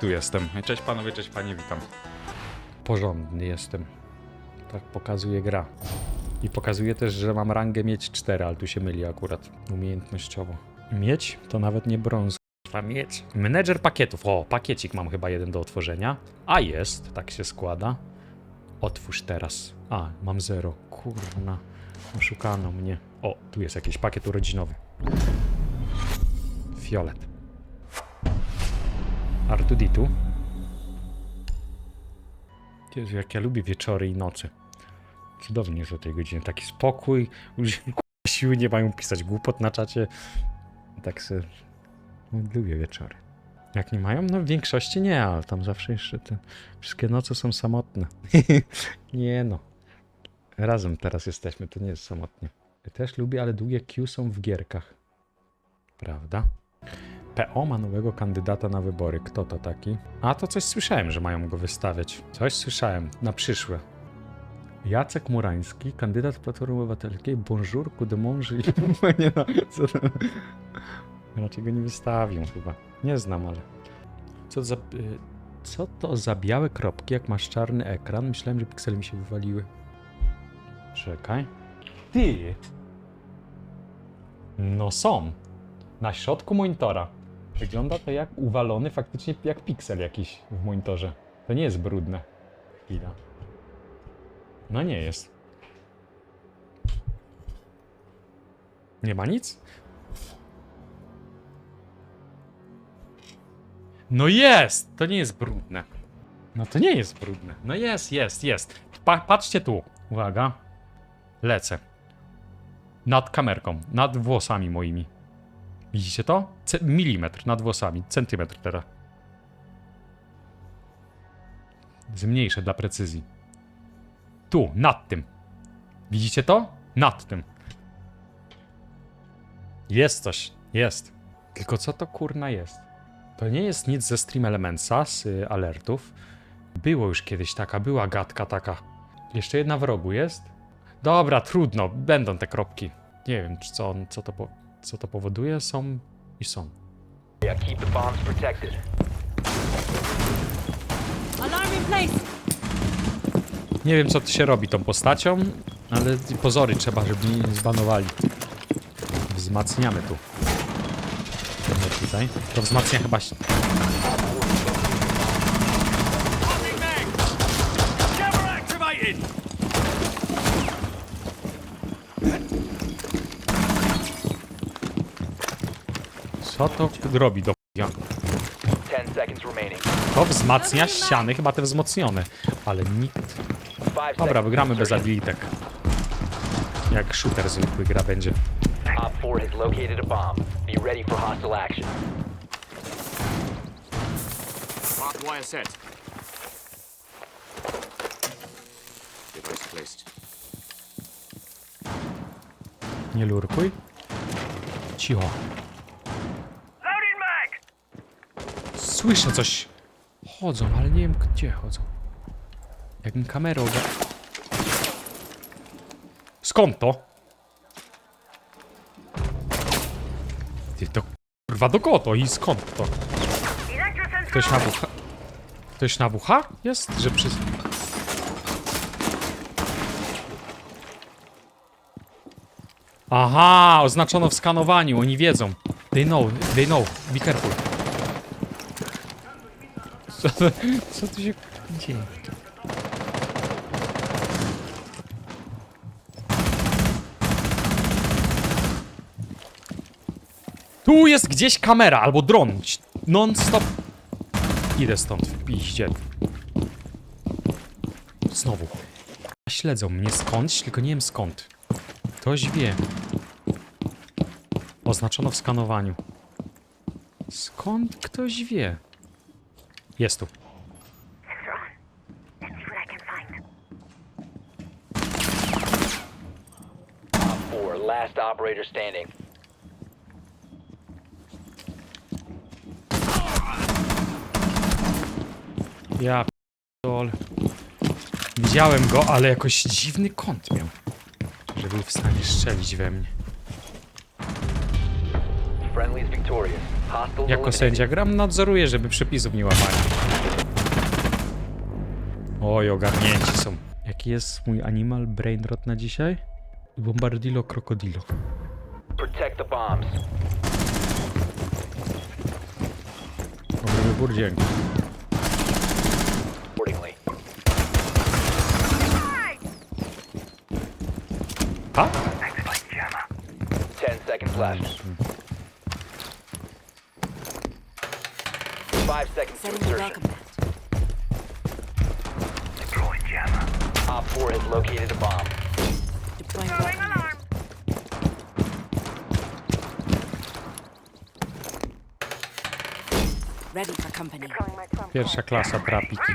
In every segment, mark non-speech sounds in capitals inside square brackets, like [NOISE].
Tu jestem. Cześć panowie, cześć panie, witam. Porządny jestem. Tak pokazuje gra. I pokazuje też, że mam rangę mieć 4, ale tu się myli akurat umiejętnościowo. Mieć to nawet nie brąz. Trwa mieć. Menedżer pakietów. O, pakiecik mam chyba jeden do otworzenia. A jest, tak się składa. Otwórz teraz. A, mam zero. Kurna. Oszukano mnie. O, tu jest jakiś pakiet urodzinowy. Fiolet. Artuditu. Jezu, jak ja lubię wieczory i noce. Cudownie jest o tej godzinie. Taki spokój. Ludzie [LAUGHS] siły nie mają pisać głupot na czacie. Tak se... no, Lubię wieczory. Jak nie mają? No w większości nie, ale tam zawsze jeszcze te wszystkie noce są samotne. [LAUGHS] nie no. Razem teraz jesteśmy, to nie jest samotnie. Ja też lubię, ale długie Q są w gierkach. Prawda? PO ma nowego kandydata na wybory. Kto to taki? A to coś słyszałem, że mają go wystawiać. Coś słyszałem. Na przyszłe. Jacek Murański, kandydat Platformy Obywatelskiej. Bonjour, de mange. [LAUGHS] nie no, co to? Raczej go nie wystawią chyba. Nie znam, ale... Co za... y, Co to za białe kropki, jak masz czarny ekran? Myślałem, że piksele mi się wywaliły. Czekaj. Ty! No są. Na środku monitora. Wygląda to jak uwalony, faktycznie jak piksel jakiś w monitorze. To nie jest brudne. Chwila. No nie jest. Nie ma nic? No jest! To nie jest brudne. No to nie jest brudne. No jest, jest, jest. Pa patrzcie tu. Uwaga. Lecę. Nad kamerką, nad włosami moimi. Widzicie to? Ce milimetr nad włosami, centymetr teraz. Zmniejszę dla precyzji. Tu, nad tym. Widzicie to? Nad tym. Jest coś, jest. Tylko co to kurna jest? To nie jest nic ze Stream Elementsa, z y, alertów. Było już kiedyś taka, była gadka taka. Jeszcze jedna w rogu jest? Dobra, trudno, będą te kropki. Nie wiem, czy co, co, to, po, co to powoduje, są i są. Yeah, keep the bombs protected. Alarm in place! Nie wiem, co tu się robi tą postacią, ale pozory trzeba, żeby nie zbanowali. Wzmacniamy tu. No tutaj. To wzmacnia chyba... się- Co to robi do ja? 10 seconds remaining. To wzmacnia ściany, chyba te wzmocnione. Ale nikt... 5 Dobra, seconds. wygramy bez insertion. abilitek. Jak shooter zwykły gra będzie. Op 4 has located a bomb. Be ready for hostile action. Barbed wire set. Device placed. Nie lurkuj. Cicho. Słyszę coś. Chodzą, ale nie wiem gdzie chodzą. Jakbym kamerę oga... Skąd to? To kurwa do kogo to i skąd to? Ktoś na WH? Ktoś na WH jest? Że przy... Aha, oznaczono w skanowaniu, oni wiedzą. They know, they know, be careful. Co, to- co tu się dzieje? Tu jest gdzieś kamera albo dron. Non stop. Idę stąd w piździe. Znowu. Śledzą mnie skądś, tylko nie wiem skąd. Ktoś wie. Oznaczono w skanowaniu. Skąd ktoś wie? Jest tu. Op 4, last operator standing. Ja p***dol. Widziałem go, ale jakoś dziwny kąt miał. Że był w stanie strzelić we mnie. Jako sędzia gram, nadzoruję, żeby przepisów nie łamali. Oj, ogarnięci są. Jaki jest mój animal brain rot na dzisiaj? Bombardilo krokodilo. Protect the bombs. Dobry wybór, dzięki. Accordingly. A? 10 seconds left. 5 seconds to Setting the insertion. welcome mat. Op 4 has located a bomb. Deploying welcome mat. Ready for company. Pierwsza klasa trapiki.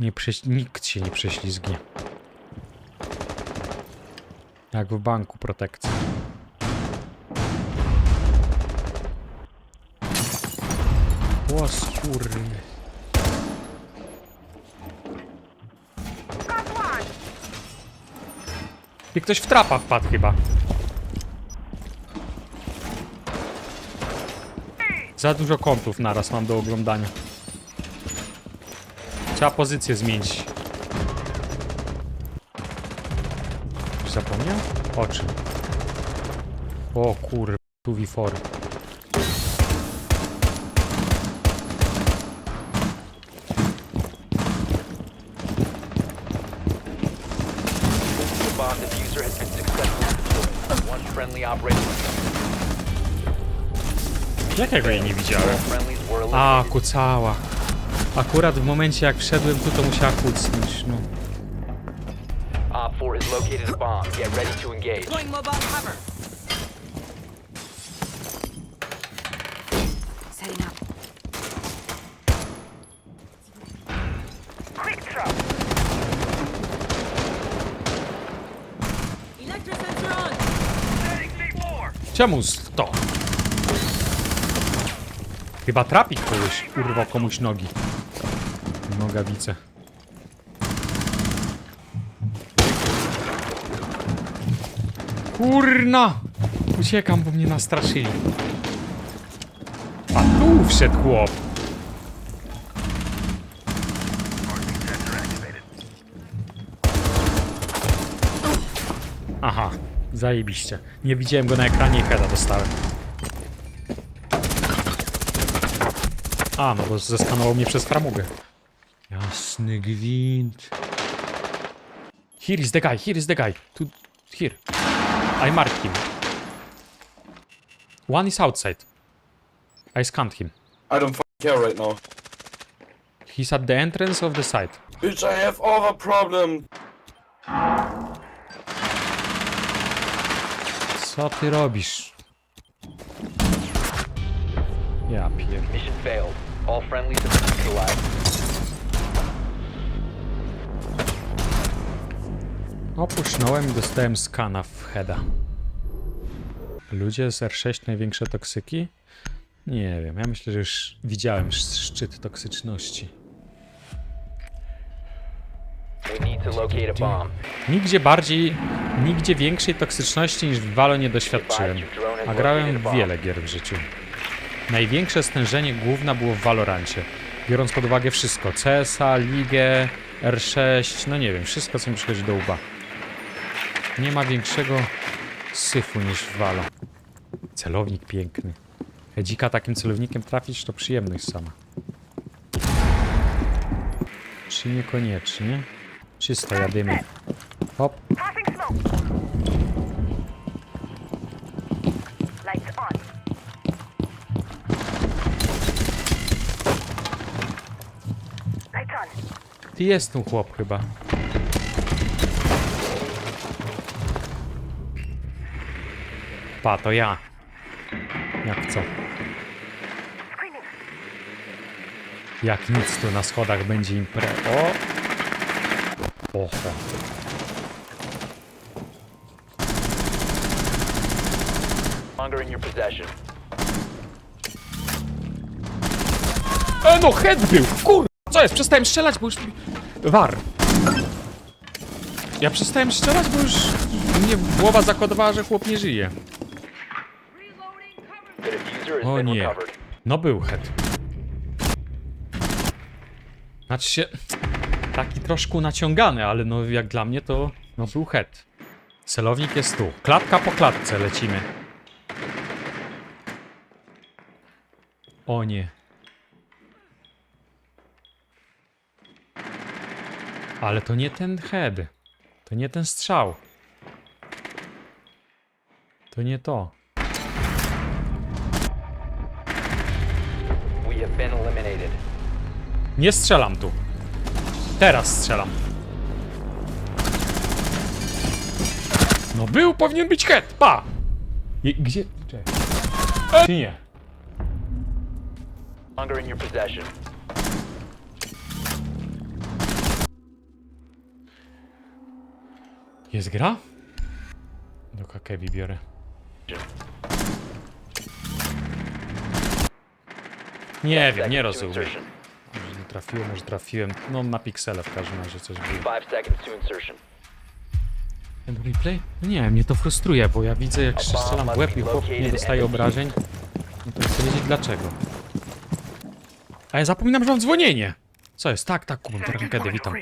Nie prześ... Nikt się nie prześlizgnie. Jak w banku protekcji. O skóry. I ktoś w trapa wpadł chyba. Za dużo kątów naraz mam do oglądania. Trzeba pozycję zmienić. Zapomniał? O czym? O kur... Tu wifory. Friendly operator. Jakiego jej nie widziałem? Friendlies were A, eliminated. kucała. Akurat w momencie jak wszedłem tu, to musiała kucnąć, no. Op 4 has located a bomb. Get ready to engage. Deploying mobile cover. Czemu to? Chyba trapik kogoś urwał komuś nogi. Nogawice. Kurna! Uciekam, bo mnie nastraszyli. A tu wszedł chłop. Aha, zajebiście. Nie widziałem go na ekranie i heada dostałem. A, no bo zeskanował mnie przez framugę. Jasny gwint. Here is the guy, here is the guy. Tu, here. I marked him. One is outside. I scanned him. I don't fucking care right now. He's at the entrance of the site. Bitch, I have other problem. Co ty robisz? Ja pier... Mission failed. All friendlies have been neutralized. Opuszczałem i dostałem skana w heada. Ludzie z R6 największe toksyki? Nie wiem, ja myślę, że już widziałem sz- szczyt toksyczności. Nigdzie bardziej, nigdzie większej toksyczności niż w Valo nie doświadczyłem, a grałem w wiele gier w życiu. Największe stężenie główna było w Valorancie, biorąc pod uwagę wszystko, CSA, Ligę, R6, no nie wiem, wszystko co mi przychodzi do łba. Nie ma większego syfu niż w Valo. Celownik piękny. Edzika takim celownikiem trafić to przyjemność sama. Czy niekoniecznie? Czysto jadymy. Hop. Ty jest tu chłop chyba. Pa, to ja. Jak co? Jak nic tu na schodach będzie impre... O! Oho. Longer in your possession. E no, head był! Kur... Co jest? Przestałem strzelać, bo już... War. Ja przestałem strzelać, bo już mnie głowa zakodowała, że chłop nie żyje. O nie. No był head. Znaczy się, taki troszkę naciągany, ale no jak dla mnie to no był head. Celownik jest tu. Klatka po klatce lecimy. O nie. Ale to nie ten head. To nie ten strzał. To nie to. Nie strzelam tu. Teraz strzelam. No był, powinien być head, pa! I, gdzie? Czekaj. Czy nie? Longer in your possession. Jest gra? Do kakewi biorę. Nie wiem, nie rozumiem. Trafiłem, może trafiłem. No na piksele w każdym razie coś było. Five seconds to insertion. Ten replay? No nie, mnie to frustruje, bo ja widzę jak się strzelam w łeb i chłop nie dostaje obrażeń. No to chcę wiedzieć dlaczego. A ja zapominam, że mam dzwonienie. Co jest? Tak, tak, tę rankedy, witam.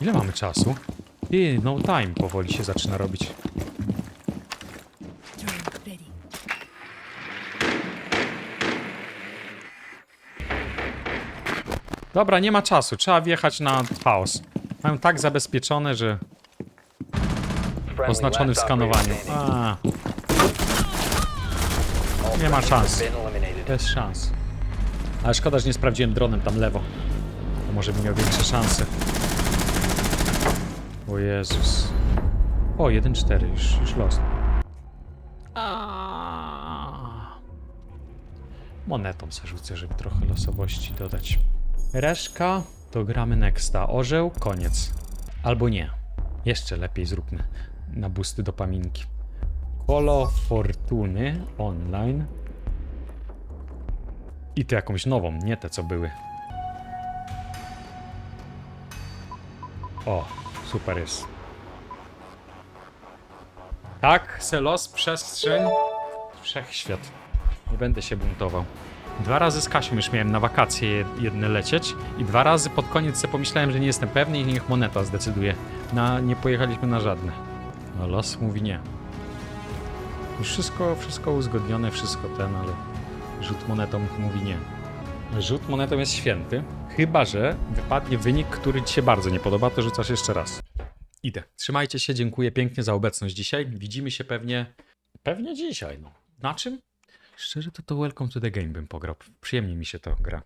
Ile mamy czasu? Ty, no time powoli się zaczyna robić. Dobra, nie ma czasu, trzeba wjechać na chaos. Mają tak zabezpieczone, że oznaczony w skanowaniu. A, nie ma szans. bez szans. Ale szkoda, że nie sprawdziłem dronem tam lewo. To może bym miał większe szanse. O Jezus. O, 1-4, już, już los. A. Monetą se rzucę, żeby trochę losowości dodać. Reszka to gramy nexta. Orzeł, koniec. Albo nie. Jeszcze lepiej zróbmy na busty dopaminki. Kolo Fortuny online. I to jakąś nową, nie te co były. O, super jest. Tak, Selos, przestrzeń, wszechświat. Nie będę się buntował. Dwa razy z Kasią już miałem na wakacje jed- jedne lecieć i dwa razy pod koniec sobie pomyślałem, że nie jestem pewny i niech moneta zdecyduje. Na, nie pojechaliśmy na żadne. No los mówi nie. Już wszystko, wszystko uzgodnione, wszystko ten, ale rzut monetą mówi nie. Rzut monetą jest święty, chyba że wypadnie wynik, który ci się bardzo nie podoba, to rzucasz jeszcze raz. Idę. Trzymajcie się, dziękuję pięknie za obecność dzisiaj. Widzimy się pewnie, pewnie dzisiaj, no. Na czym? Szczerze to to Welcome to the Game bym pograł. Przyjemnie mi się to gra.